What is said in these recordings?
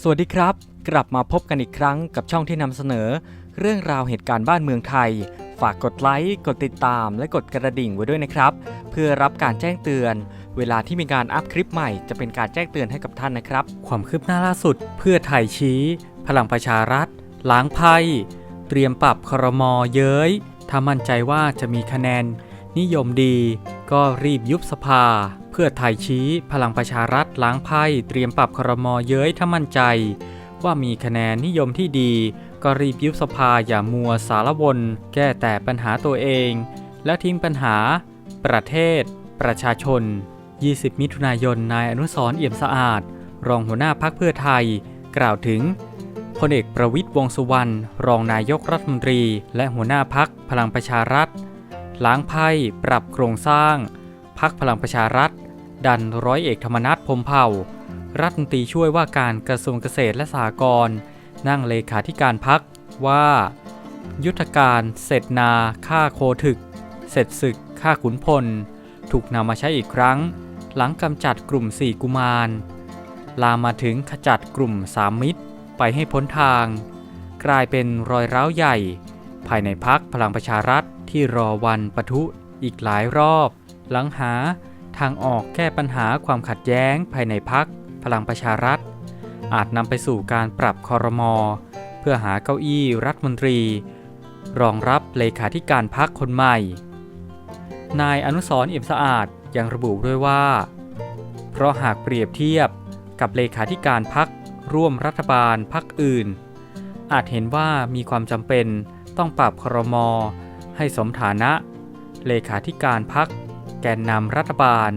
สวัสดีครับ กลับมาพบกันอีกครั้งกับช่องที่นำเสนอ เรื่องราวเหตุการณ์บ้านเมืองไทย ฝากกดไลค์กดติดตาม และกดกระดิ่งไว้ด้วยนะครับ เพื่อรับการแจ้งเตือน เวลาที่มีการอัพคลิปใหม่จะเป็นการแจ้งเตือนให้กับท่านนะครับ ความคืบหน้าล่าสุด เพื่อไทยชี้ พลังประชารัฐ ล้างไพ่เตรียมปรับครมเย้ยถ้ามั่นใจว่าจะมีคะแนน นิยมดี ก็รีบยุบสภา เพื่อไทยชี้พลังประชารัฐล้างไพ่เตรียมปรับครมอเย้ยถ้ามั่นใจ ว่ามีคะแนนนิยมที่ดี ก็รีบยุบสภาอย่ามัวสารวน แก้แต่ปัญหาตัวเอง แล้วทิ้งปัญหา ประเทศ ประชาชน 20 มิถุนายนนายอนุสรเอี่ยมสะอาด รองหัวหน้าพักเพื่อไทย กล่าวถึงพลเอกประวิตยวงษ์สุวรรณรองนายกรัฐมนตรี และหัวหน้าพักพลังประชารัฐ ล้างไพ่ปรับโครงสร้าง พักพลังประชารัฐ ดันร้อยเอกธรรมนัฐพรมเผ่า รัฐมนตรีช่วยว่าการกระทรวงเกษตรและสหกรณ์นั่งเลขาธิการพักว่า ยุทธการเสร็จนาฆ่าโคถึก เสร็จศึกฆ่าขุนพล ถูกนำมาใช้อีกครั้ง หลังกำจัดกลุ่มสี่กุมาร ลามมาถึงขจัดกลุ่มสามมิตรไปให้พ้นทาง กลายเป็นรอยร้าวใหญ่ ภายในพักพลังประชารัฐที่รอวันปะทุอีกหลายรอบ หลังหาทางออกแก้ปัญหาความขัดแย้งภายในพักพลังประชารัฐ อาจนำไปสู่การปรับคอรมอเพื่อหาเก้าอี้รัฐมนตรี รองรับเลขาธิการพักคนใหม่ นายอนุสรเอี่ยมสะอาดยังระบุด้วยว่า เพราะหากเปรียบเทียบกับเลขาธิการพักร่วมรัฐบาลพักอื่น อาจเห็นว่ามีความจำเป็นต้องปรับครมให้สมฐานะ เลขาธิการพัก แกนนำรัฐบาล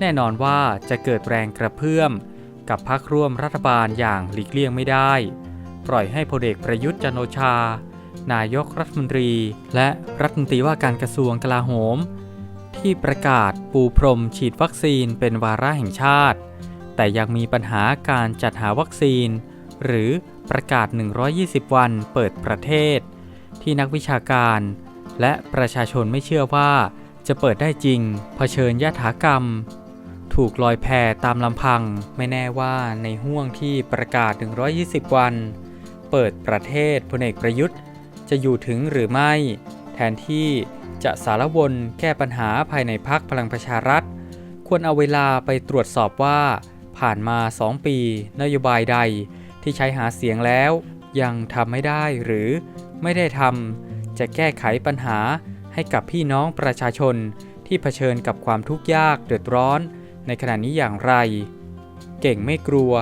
แน่นอนว่าจะเกิดแรงกระเพื่อม กับพักร่วมรัฐบาลอย่างหลีกเลี่ยงไม่ได้ ปล่อยให้พลเอกประยุทธ์จันโอชา นายกรัฐมนตรี และรัฐมนตรีว่าการกระทรวงกลาโหม ที่ประกาศปูพรมฉีดวัคซีนเป็นวาระแห่งชาติ แต่ยังมีปัญหาการจัดหาวัคซีน หรือประกาศ 120 วันเปิดประเทศ ที่นักวิชาการ และประชาชนไม่เชื่อว่า จะเปิดได้จริงเผชิญยถากรรม ถูกลอยแพตามลำพัง ไม่แน่ว่าในห่วงที่ประกาศ 120 วัน เปิดประเทศพลเอกประยุทธ์ จะอยู่ถึงหรือไม่ แทนที่จะสารวนแก้ปัญหาภายในพักพลังประชารัฐ ควรเอาเวลาไปตรวจสอบว่าผ่านมา 2 ปี นโยบายใดที่ใช้หาเสียงแล้ว ยังทำไม่ได้หรือไม่ได้ทำจะแก้ไขปัญหา ให้กับพี่น้องประชาชนที่เผชิญกับความทุกข์ยากเดือดร้อน ในขณะนี้อย่างไร เก่งไม่กลัว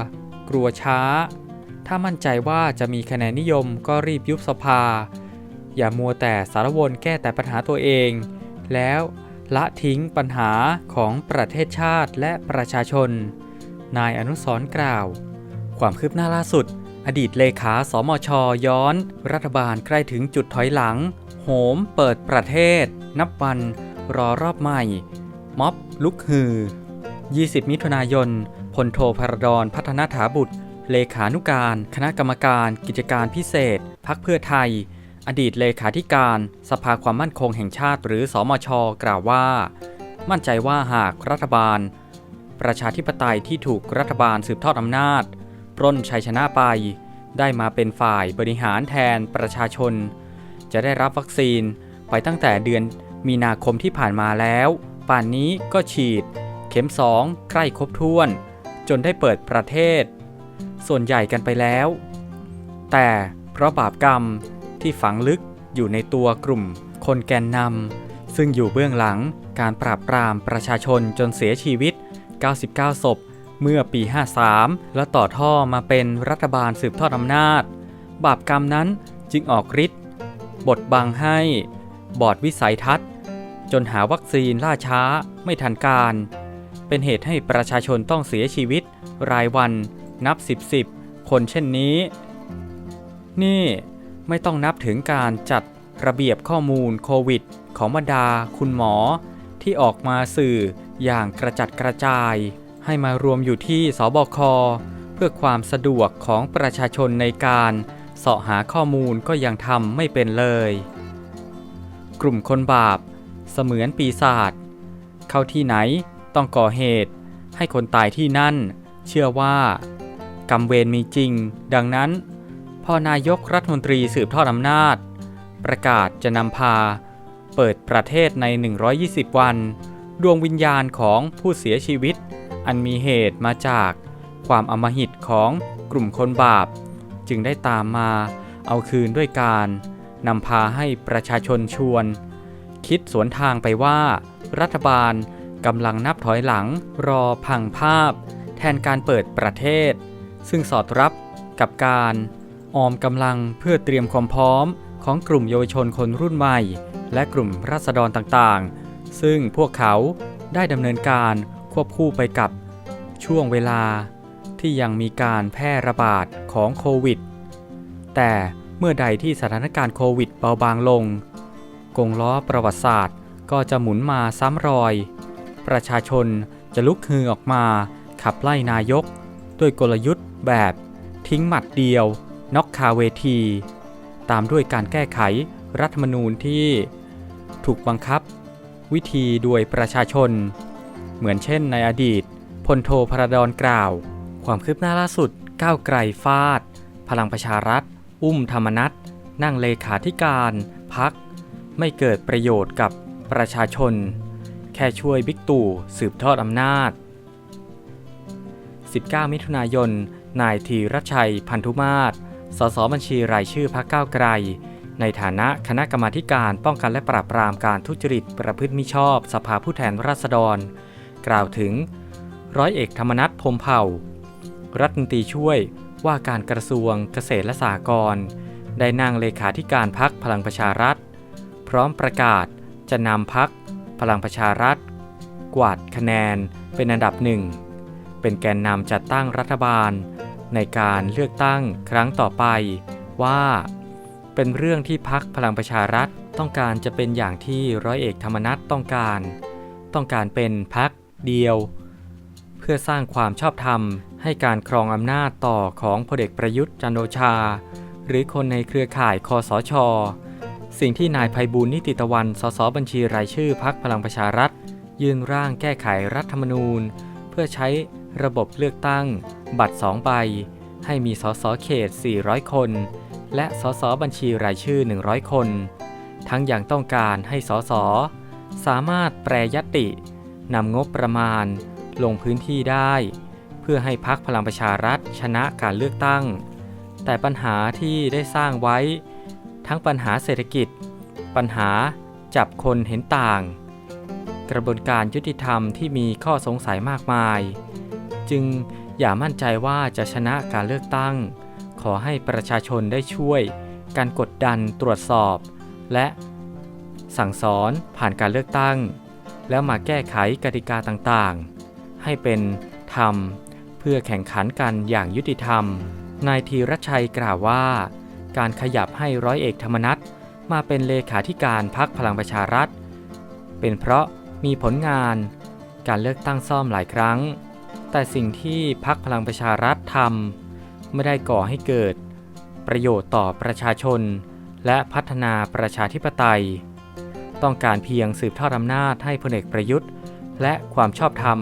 กลัวช้า ถ้ามั่นใจว่าจะมีคะแนนนิยมก็รีบยุบสภา อย่ามัวแต่สารวนแก้แต่ปัญหาตัวเอง แล้วละทิ้งปัญหาของประเทศชาติและประชาชน นายอนุสรกล่าว ความคืบหน้าล่าสุด อดีตเลขาสมชย้อน รัฐบาลใกล้ถึงจุดถอยหลัง หมเปิดประเทศ นับวันรอรอบใหม่ ม็อบลุกฮือ 20 มิถุนายนพลโทพรดอนพัฒนาถาบุตร เลขานุการ คณะกรรมการกิจการพิเศษ พักเพื่อไทย อดีตเลขาธิการ สภาความมั่นคงแห่งชาติหรือสอมช กล่าวว่า มั่นใจว่าหากรัฐบาล ประชาธิปไตยที่ถูกรัฐบาลสืบทอดอำนาจปล้นชัยชนะไป ได้มาเป็นฝ่ายบริหารแทนประชาชน จะได้รับวัคซีนไปตั้งแต่เดือนมีนาคมที่ผ่านมาแล้ว ป่านนี้ก็ฉีด เข็ม 2 ใกล้ครบถ้วน จนได้เปิดประเทศ ส่วนใหญ่กันไปแล้ว แต่เพราะบาปกรรมที่ฝังลึกอยู่ในตัวกลุ่ม คนแกนนำซึ่งอยู่เบื้องหลังการปราบปรามประชาชนจนเสียชีวิต 99 ศพ เมื่อปี 53 และต่อท่อมาเป็นรัฐบาลสืบทอดอำนาจ บาปกรรมนั้นจึงออกฤทธิ์ บดบังให้บอดวิสัยทัศน์ จนหาวัคซีนล่าช้าไม่ทันการ เป็นเหตุให้ประชาชนต้องเสียชีวิตรายวันนับสิบสิบคนเช่นนี้ นี่ไม่ต้องนับถึงการจัดระเบียบข้อมูลโควิด ของบรรดาคุณหมอ ที่ออกมาสื่ออย่างกระจัดกระจาย ให้มารวมอยู่ที่สบคเพื่อความสะดวกของประชาชนในการ เสาะหาข้อมูลก็ยังทำไม่เป็นเลย กลุ่มคนบาป เสมือนปีศาจเข้าที่ไหนต้องก่อเหตุ ให้คนตายที่นั่น เชื่อว่ากรรมเวรมีจริง ดังนั้นพอนายกรัฐมนตรีสืบทอดอำนาจ ประกาศจะนำพา เปิดประเทศใน 120 วัน ดวงวิญญาณของผู้เสียชีวิต อันมีเหตุมาจากความอมหิตของกลุ่มคนบาป จึงได้ตามมาเอาคืนด้วยการนำพาให้ประชาชนชวน คิดสวนทางไปว่า รัฐบาลกำลังนับถอยหลังรอพังภาพ แทนการเปิดประเทศ ซึ่งสอดรับกับการออมกำลังเพื่อเตรียมความพร้อมของกลุ่มเยาวชนคนรุ่นใหม่ และกลุ่มราษฎรต่างๆ ซึ่งพวกเขาได้ดำเนินการควบคู่ไปกับช่วงเวลา ที่ยังมีการแพร่ระบาดของโควิด แต่เมื่อใดที่สถานการณ์โควิดเบาบางลง กงล้อประวัติศาสตร์ก็จะหมุนมาซ้ำรอย ประชาชนจะลุกฮือออกมา ขับไล่นายก ด้วยกลยุทธ์แบบ ทิ้งหมัดเดียว น็อกคาเวที ตามด้วยการแก้ไขรัฐธรรมนูญที่ ถูกบังคับ วิธีโดยประชาชน เหมือนเช่นในอดีตพลโทพระดอนกล่าว ความคืบหน้าล่าสุด ก้าวไกลฟาด พลังประชารัฐ อุ้มธรรมนัตนั่งเลขาธิการพัก ไม่เกิดประโยชน์กับประชาชน แค่ช่วยบิ๊กตู่สืบทอดอำนาจ 19 มิถุนายน นายธีรชัยพันธุมาศสสบัญชีรายชื่อพรรคก้าวไกล ในฐานะคณะกรรมาการป้องกันและปราบปรามการทุจริตประพฤติมิชอบ สภาผู้แทนราษฎร กล่าวถึงร้อยเอกธรรมนัฐพรมเผ่า รัฐมนตรีช่วยว่าการกระทรวงเกษตรและสหกรณ์ได้นั่งเลขาธิการพักพลังประชารัฐ พร้อมประกาศจะนำพักพลังประชารัฐ กวาดคะแนนเป็นอันดับหนึ่ง เป็นแกนนำจัดตั้งรัฐบาล ในการเลือกตั้งครั้งต่อไปว่า เป็นเรื่องที่พักพลังประชารัฐต้องการจะเป็นอย่างที่ร้อยเอกธรรมนัฐต้องการ ต้องการเป็นพักเดียว พื่อสร้างความชอบธรรม ให้การครองอำนาจต่อของพลเอกประยุทธ์จันโอชา หรือคนในเครือข่ายคอสช สิ่งที่นายภัยบูลนิติตะวัน สสบัญชีรายชื่อพักพลังประชารัฐ ยื่นร่างแก้ไขรัฐธรรมนูญ เพื่อใช้ระบบเลือกตั้ง บัตร2ใบ ให้มีสสเขต 400 คน และสสบัญชีรายชื่อ 100 คน ทั้งอย่างต้องการให้สสสามารถแปรยตตินำงบประมาณ ลงพื้นที่ได้ เพื่อให้พักพลังประชารัฐชนะการเลือกตั้ง แต่ปัญหาที่ได้สร้างไว้ ทั้งปัญหาเศรษฐกิจ ปัญหาจับคนเห็นต่าง กระบวนการยุติธรรมที่มีข้อสงสัยมากมาย จึงอย่ามั่นใจว่าจะชนะการเลือกตั้ง ขอให้ประชาชนได้ช่วย การกดดันตรวจสอบ และสั่งสอนผ่านการเลือกตั้ง แล้วมาแก้ไขกติกาต่างๆ ให้เป็นธรรม เพื่อแข่งขันกันอย่างยุติธรรม นายธีรชัยกล่าวว่า การขยับให้ร้อยเอกธรรมนัฐมาเป็นเลขาธิการพักพลังประชารัฐ เป็นเพราะมีผลงาน การเลือกตั้งซ่อมหลายครั้ง แต่สิ่งที่พักพลังประชารัฐทำไม่ได้ก่อให้เกิด ประโยชน์ต่อประชาชน และพัฒนาประชาธิปไตย ต้องการเพียงสืบทอดอำนาจให้พลเอกประยุทธ์ และความชอบธรรม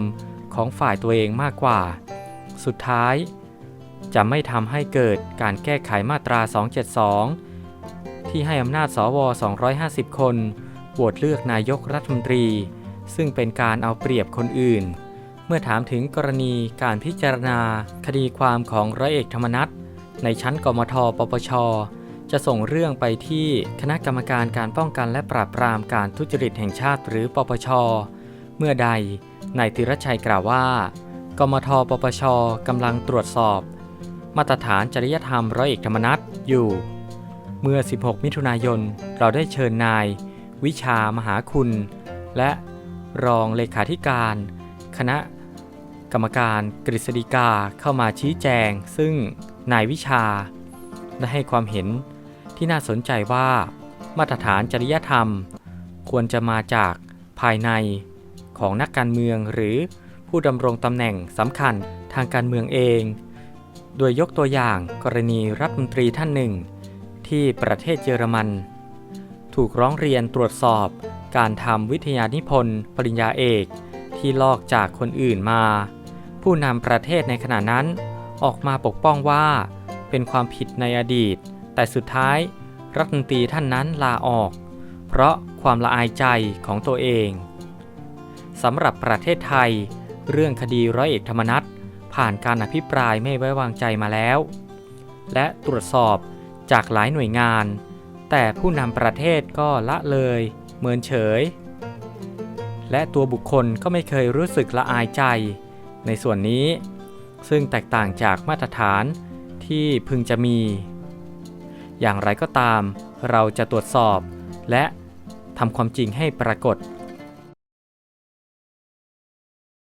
ของฝ่ายตัวเองมากกว่า สุดท้าย จะไม่ทำให้เกิดการแก้ไขมาตรา 272 ที่ให้อำนาจสว 250 คนโหวตเลือกนายกรัฐมนตรี ซึ่งเป็นการเอาเปรียบคนอื่น เมื่อถามถึงกรณีการพิจารณาคดีความของร้อยเอกธรรมนัฐในชั้นกมทปปช จะส่งเรื่องไปที่คณะกรรมการการป้องกันและปราบปรามการทุจริตแห่งชาติหรือปปช เมื่อใด นายธีรชัยกล่าวว่ากมทปปชกำลังตรวจสอบ มาตรฐานจริยธรรมร้อยเอกธรรมนัฐอยู่ เมื่อ 16 มิถุนายน เราได้เชิญนาย วิชามหาคุณ และรองเลขาธิการ คณะกรรมการกฤษฎีกาเข้ามาชี้แจง ซึ่งนายวิชา ได้ให้ความเห็นที่น่าสนใจว่า มาตรฐานจริยธรรม ควรจะมาจากภายใน ของนักการเมืองหรือผู้ดำรงตำแหน่งสำคัญทางการเมืองเอง โดยยกตัวอย่างกรณีรัฐมนตรีท่านหนึ่ง ที่ประเทศเยอรมัน ถูกร้องเรียนตรวจสอบการทำวิทยานิพนธ์ปริญญาเอกที่ลอกจากคนอื่นมา ผู้นำประเทศในขณะนั้น ออกมาปกป้องว่า เป็นความผิดในอดีต แต่สุดท้ายรัฐมนตรีท่านนั้นลาออก เพราะความละอายใจของตัวเอง สำหรับประเทศไทย เรื่องคดีร้อยเอกธรรมนัฐผ่านการอภิปรายไม่ไว้วางใจมาแล้ว และตรวจสอบจากหลายหน่วยงาน แต่ผู้นำประเทศก็ละเลย เมินเฉย และตัวบุคคลก็ไม่เคยรู้สึกละอายใจ ในส่วนนี้ ซึ่งแตกต่างจากมาตรฐานที่พึงจะมี อย่างไรก็ตาม เราจะตรวจสอบและทำความจริงให้ปรากฏ